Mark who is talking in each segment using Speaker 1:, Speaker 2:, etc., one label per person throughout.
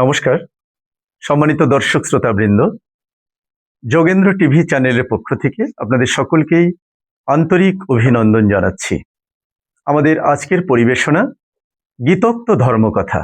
Speaker 1: নমস্কার। সম্মানিত দর্শক শ্রোতাবৃন্দ, যোগেন্দ্র টিভি চ্যানেলের পক্ষ থেকে আপনাদের সকলকেই আন্তরিক অভিনন্দন জানাচ্ছি। আমাদের আজকের পরিবেশনা গীতোক্ত ধর্মকথা।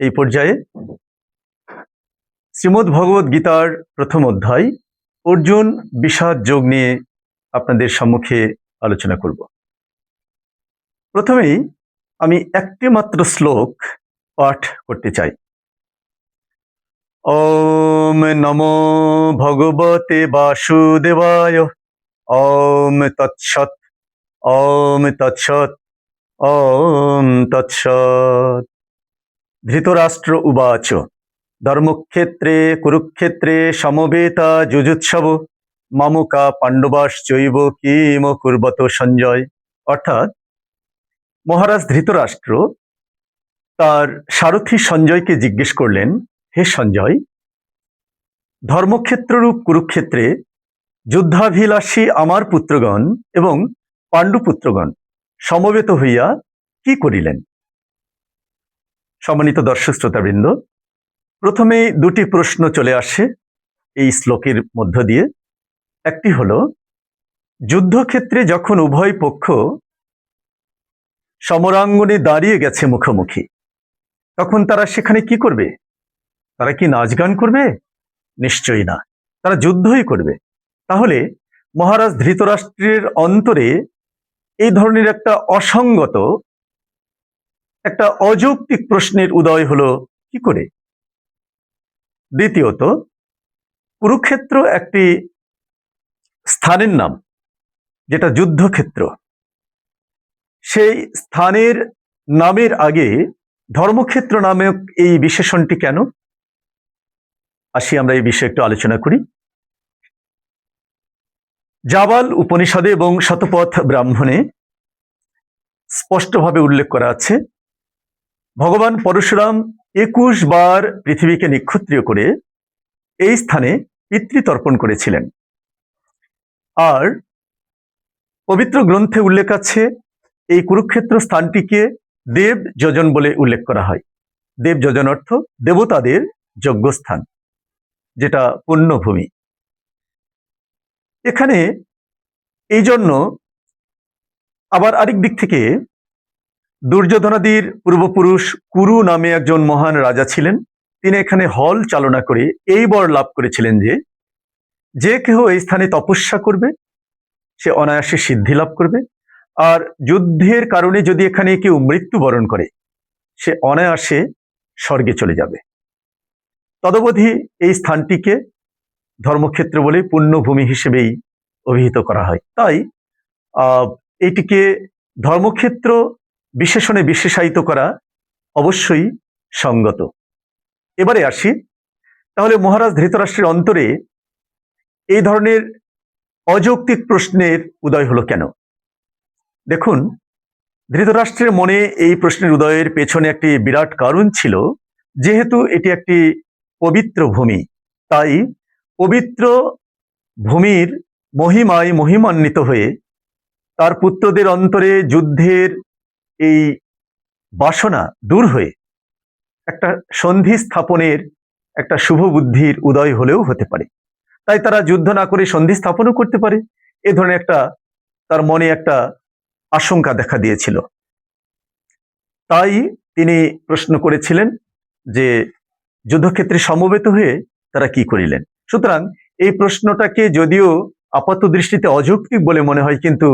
Speaker 1: এই পর্যায়ে শ্রীমদ্ ভগবত গীতার প্রথম অধ্যায়, অর্জুন বিষাদ যোগ নিয়ে আপনাদের সম্মুখে আলোচনা করব। প্রথমেই আমি একটি মাত্র শ্লোক পাঠ করতে চাই। ওম নমো ভগবতে বাসুদেবায়। ওম তৎসৎ ওম তৎসৎ ওম তৎসৎ। ধৃতরাষ্ট্র উবাচ, ধর্মক্ষেত্রে, কুরুক্ষেত্রে, সমবেতা, যুজুৎসব মামুকা পাণ্ডবাশ্চৈব কিম কুর্বত সঞ্জয়। অর্থাৎ, মহারাজ ধৃতরাষ্ট্র তার সারথী সঞ্জয়কে জিজ্ঞেস করলেন হে সঞ্জয়, ধর্মক্ষেত্ররূপ কুরুক্ষেত্রে যুদ্ধাভিলাষী আমার পুত্রগণ এবং পাণ্ডুপুত্রগণ সমবেত হইয়া কি করিলেন? সম্মানিত দর্শক শ্রোতাবৃন্দ, প্রথমে দুটি প্রশ্ন চলে আসে এই শ্লোকের মধ্য দিয়ে। একটি হলো, যুদ্ধক্ষেত্রে যখন উভয় পক্ষ সমরাঙ্গনে দাঁড়িয়ে গেছে মুখোমুখি, তখন তারা সেখানে কি করবে? তারা কি নাচ গান করবে? নিশ্চয়ই না। তারা যুদ্ধই করবে। তাহলে মহারাজ ধৃতরাষ্ট্রের অন্তরে এই ধরনের একটা অসঙ্গত, একটা অযৌক্তিক প্রশ্নের উদয় হলো কি করে? দ্বিতীয়ত, কুরুক্ষেত্র একটি স্থানের নাম, যেটা যুদ্ধক্ষেত্র। সেই স্থানের নামের আগে ধর্মক্ষেত্র নামক এই বিশেষণটি কেন? আসি, আমরা এই বিষয়ে একটু আলোচনা করি। জাবাল উপনিষদে এবং শতপথ ব্রাহ্মণে স্পষ্টভাবে উল্লেখ করা আছে, ভগবান পরশুরাম একুশ বার পৃথিবীকে নিক্ষত্রিয় করে এই স্থানে পিতৃতর্পণ করেছিলেন। আর পবিত্র গ্রন্থে উল্লেখ আছে, এই কুরুক্ষেত্র স্থানটিকে দেব যোজন বলে উল্লেখ করা হয়। দেব যোজন অর্থ দেবতাদের যজ্ঞস্থান। যেটা পুণ্যভূমি। এখানে এই জন্য আবার আরেক দিক থেকে দুর্যোধনাদির পূর্বপুরুষ কুরু নামে একজন মহান রাজা ছিলেন। তিনি এখানে হল চালনা করে এই বর লাভ করেছিলেন যে যে কেহ এই স্থানে তপস্যা করবে, সে অনায়াসে সিদ্ধি লাভ করবে। আর যুদ্ধের কারণে যদি এখানে কেউ মৃত্যুবরণ করে, সে অনায়াসে স্বর্গে চলে যাবে। তদবধি এই স্থানটিকে ধর্মক্ষেত্র বলে পুণ্যভূমি হিসেবেই অভিহিত করা হয়। তাই এটিকে ধর্মক্ষেত্র বিশেষণে বিশেষায়িত করা অবশ্যই সঙ্গত। এবারে আসি। তাহলে মহারাজ ধৃতরাষ্ট্রের অন্তরে এই ধরনের অযৌক্তিক প্রশ্নের উদয় হলো কেন? দেখুন, ধৃতরাষ্ট্রের মনে এই প্রশ্নের উদয়ের পেছনে একটি বিরাট কারণ ছিল, যেহেতু এটি একটি পবিত্র ভূমি। তাই পবিত্র ভূমির মহিমায় মহিমান্বিত হয়ে তার পুত্রদের অন্তরে যুদ্ধের এই বাসনা দূর হয়ে একটা সন্ধি স্থাপনের একটা শুভ বুদ্ধির উদয় হলেও হতে পারে। তাই তারা যুদ্ধ না করে সন্ধি স্থাপনও করতে পারে। এ ধরনের একটা তার মনে একটা আশঙ্কা দেখা দিয়েছিল। তাই তিনি প্রশ্ন করেছিলেন যে যুদ্ধক্ষেত্রে সমবেত হয়ে তারা কি করিলেন? সুতরাং এই প্রশ্নটাকে যদিও আপাত দৃষ্টিতে অযৌক্তিক বলে মনে হয়, কিন্তু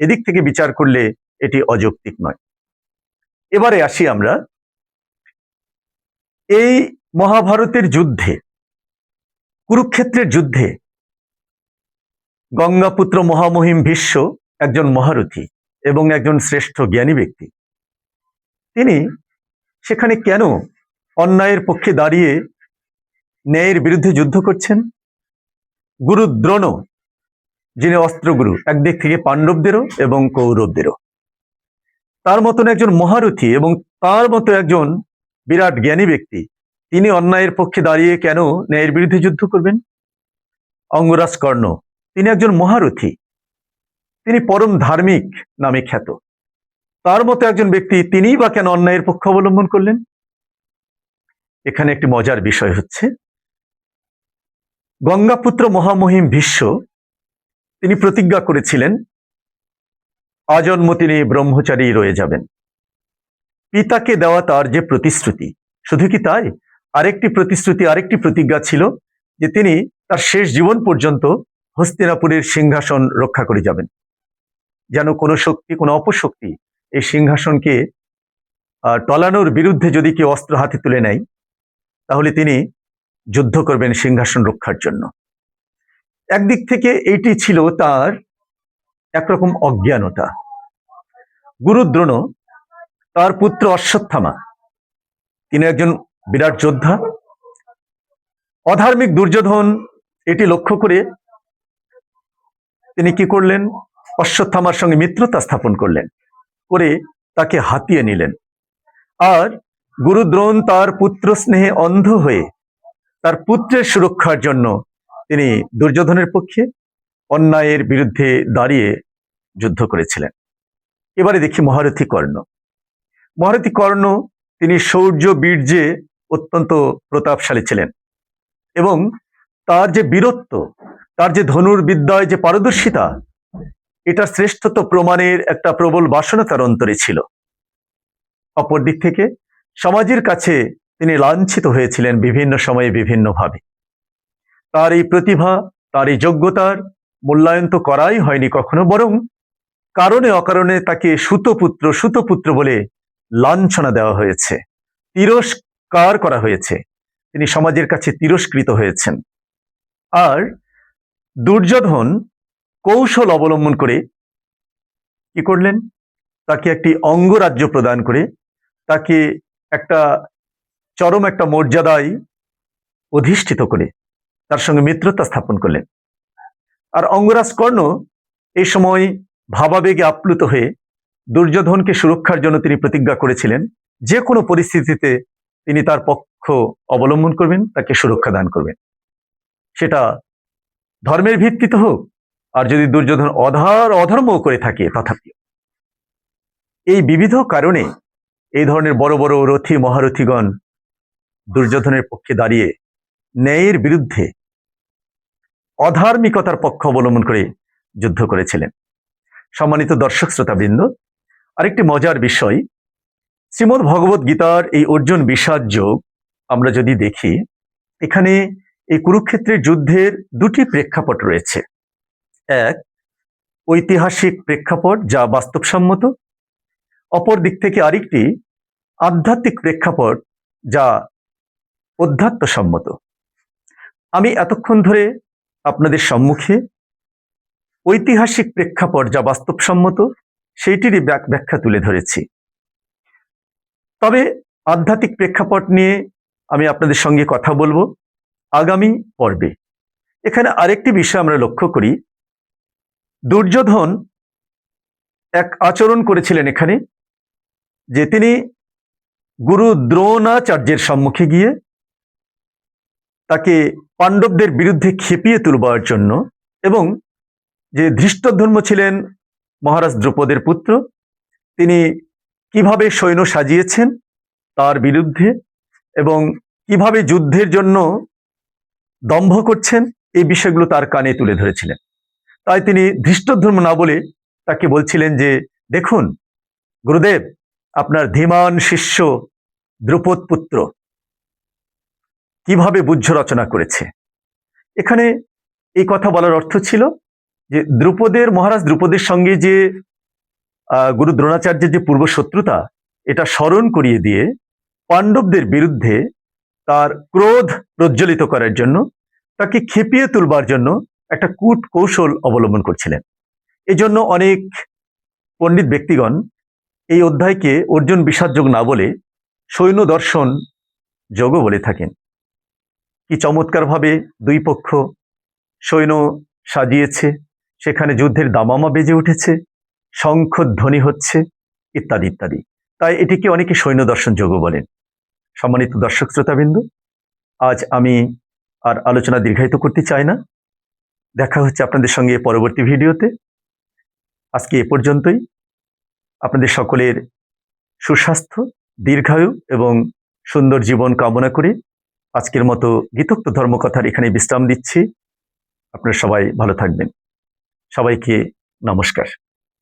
Speaker 1: এদিক থেকে বিচার করলে এটি অযৌক্তিক নয়। এবারে আসি আমরা। এই মহাভারতের যুদ্ধে, কুরুক্ষেত্রের যুদ্ধে গঙ্গাপুত্র মহামহিম ভীষ্ম একজন মহারথী এবং একজন শ্রেষ্ঠ জ্ঞানী ব্যক্তি। তিনি সেখানে কেন অন্যায়ের পক্ষে দাঁড়িয়ে ন্যায়ের বিরুদ্ধে যুদ্ধ করছেন গুরু দ্রোণ, যিনি অস্ত্রগুরু, একদিক থেকে পাণ্ডবদেরও এবং কৌরবদেরও। তার মতন একজন মহারথী এবং তার মতো একজন বিরাট জ্ঞানী ব্যক্তি, তিনি অন্যায়ের পক্ষে দাঁড়িয়ে কেন ন্যায়ের বিরুদ্ধে যুদ্ধ করবেন? অঙ্গরাজ কর্ণ তিনি একজন মহারথী। তিনি পরম ধার্মিক নামে খ্যাত। তার মতো একজন ব্যক্তি তিনিই বা কেন অন্যায়ের পক্ষ অবলম্বন করলেন? এখানে একটি মজার বিষয় হচ্ছে, গঙ্গাপুত্র মহামহিম ভীষ্ম তিনি প্রতিজ্ঞা করেছিলেন আজন্ম তিনি ব্রহ্মচারী রয়ে যাবেন। পিতাকে দেওয়া তার যে প্রতিশ্রুতি, শুধু কি তাই? আরেকটি প্রতিশ্রুতি, আরেকটি প্রতিজ্ঞা ছিল যে তিনি তার শেষ জীবন পর্যন্ত হস্তিনাপুরের সিংহাসন রক্ষা করে যাবেন। যেন কোনো শক্তি, কোনো অপশক্তি এই সিংহাসনকে টলানোর বিরুদ্ধে যদি কেউ অস্ত্র হাতে তুলে নেয় তাহলে তিনি যুদ্ধ করবেন সিংহাসন রক্ষার জন্য। একদিক থেকে এইটি ছিল তার একরকম অজ্ঞানতা। গুরুদ্রোণ, তার পুত্র অশ্বত্থামা, তিনি একজন বিরাট যোদ্ধা। অধার্মিক দুর্যোধন এটি লক্ষ্য করে তিনি কি করলেন? অশ্বত্থামার সঙ্গে মিত্রতা স্থাপন করলেন, করে তাকে হাতিয়ে নিলেন। আর গুরুদ্রোণ তার পুত্র স্নেহে অন্ধ হয়ে তার পুত্রের সুরক্ষার জন্য তিনি দুর্যোধনের পক্ষে অন্যায়ের বিরুদ্ধে দাঁড়িয়ে যুদ্ধ করেছিলেন। এবারে দেখি মহারথী কর্ণ। মহারথী কর্ণ তিনি শৌর্য বীর্যে অত্যন্ত প্রতাপশালী ছিলেন এবং তার যে বীরত্ব, তার যে ধনুর্বিদ্যায় যে পারদর্শিতা এটা শ্রেষ্ঠত্ব প্রমাণের একটা প্রবল বাসনা তার অন্তরে ছিল। অপর দিক থেকে সমাজের কাছে তিনি লাঞ্ছিত হয়েছিলেন বিভিন্ন সময়ে বিভিন্নভাবে। তার এই প্রতিভা, তার এই যোগ্যতার মূল্যায়ন তো করাই হয়নি কখনো, বরং কারণে অকারণে তাকে সুতপুত্র সুতপুত্র বলে লাঞ্ছনা দেওয়া হয়েছে, তিরস্কার করা হয়েছে। তিনি সমাজের কাছে তিরস্কৃত হয়েছেন। আর দুর্যোধন কৌশল অবলম্বন করে কি করলেন? তাকে একটি অঙ্গরাজ্য প্রদান করে তাকে একটা চরম একটা মর্যাদায় অধিষ্ঠিত করে, তার সঙ্গে মিত্রতা স্থাপন করলেন। আর অঙ্গরাজ কর্ণ এই সময় ভাবাবেগে আপ্লুত হয়ে দুর্যোধনকে সুরক্ষার জন্য তিনি প্রতিজ্ঞা করেছিলেন, যে কোনো পরিস্থিতিতে তিনি তার পক্ষ অবলম্বন করবেন, তাকে সুরক্ষা দান করবেন। সেটা ধর্মের ভিত্তিতে হোক, আর যদি দুর্যোধন অধার অধর্ম করে থাকে তথাপি এই বিবিধ কারণে এই ধরনের বড় বড় রথী মহারথীগণ দুর্যোধনের পক্ষে দাঁড়িয়ে ন্যায়ের বিরুদ্ধে অধার্মিকতার পক্ষ অবলম্বন করে যুদ্ধ করেছিলেন। সম্মানিত দর্শক শ্রোতাবৃন্দ, আরেকটি মজার বিষয়, শ্রীমদ ভগবত গীতার এই অর্জুন বিষাদ যোগ আমরা যদি দেখি, এখানে এই কুরুক্ষেত্রের যুদ্ধের দুটি প্রেক্ষাপট রয়েছে। এক, ঐতিহাসিক প্রেক্ষাপট যা বাস্তবসম্মত। অপর দিক থেকে আরেকটি আধ্যাত্মিক প্রেক্ষাপট যা অধ্যাত্মসম্মত। আমি এতক্ষণ ধরে আপনাদের সম্মুখে ঐতিহাসিক প্রেক্ষাপট যা বাস্তবসম্মত, সেইটিরই ব্যাখ্যা তুলে ধরেছি। তবে আধ্যাত্মিক প্রেক্ষাপট নিয়ে আমি আপনাদের সঙ্গে কথা বলব আগামী পর্বে। এখানে আরেকটি বিষয় আমরা লক্ষ্য করি। দুর্যোধন এক আচরণ করেছিলেন এখানে, যে তিনি গুরু দ্রোণাচার্যের সম্মুখে গিয়ে তাকে পাণ্ডবদের বিরুদ্ধে খেপিয়ে তুলবার জন্য এবং যে ধৃষ্টধর্ম ছিলেন মহারাজ দ্রৌপদের পুত্র, তিনি কীভাবে সৈন্য সাজিয়েছেন তার বিরুদ্ধে এবং কীভাবে যুদ্ধের জন্য দম্ভ করছেন, এই বিষয়গুলো তার কানে তুলে ধরেছিলেন। তাই তিনি ধৃষ্টধর্ম না বলে তাকে বলছিলেন যে, দেখুন, গুরুদেব, আপনার ধীমান শিষ্য দ্রুপদ পুত্র। কীভাবে বুদ্ধ রচনা করেছে? এখানে এই কথা বলার অর্থ ছিল যে দ্রুপদের, মহারাজ দ্রুপদের সঙ্গে যে গুরু দ্রোণাচার্যের যে পূর্ব শত্রুতা, এটা স্মরণ করিয়ে দিয়ে পাণ্ডবদের বিরুদ্ধে তার ক্রোধ প্রজ্বলিত করার জন্য, তাকে খেপিয়ে তুলবার জন্য একটা কূট কৌশল অবলম্বন করছিলেন। এজন্য অনেক পণ্ডিত ব্যক্তিগণ এই অধ্যায়কে অর্জুন বিষাদ না বলে সৈন্য দর্শন যোগও বলে থাকেন। কি চমৎকারভাবে দুই পক্ষ সৈন্য সাজিয়েছে, সেখানে যুদ্ধের দামামা বেজে উঠেছে শঙ্খধ্বনি হচ্ছে, ইত্যাদি ইত্যাদি। তাই এটিকে অনেকে সৈন্য দর্শন যোগ বলেন। সম্মানিত দর্শক শ্রোতাবিন্দু, আজ আমি আর আলোচনা দীর্ঘায়িত করতে চাই না। দেখা হচ্ছে আপনাদের সঙ্গে পরবর্তী ভিডিওতে। আজকে এ পর্যন্তই। আপনাদের সকলের সুস্বাস্থ্য দীর্ঘায়ু এবং সুন্দর জীবন কামনা করি। আজকের মতো গীতোক্ত ধর্মকথার এখানে বিশ্রাম দিচ্ছি। আপনারা সবাই ভালো থাকবেন। সবাইকে নমস্কার।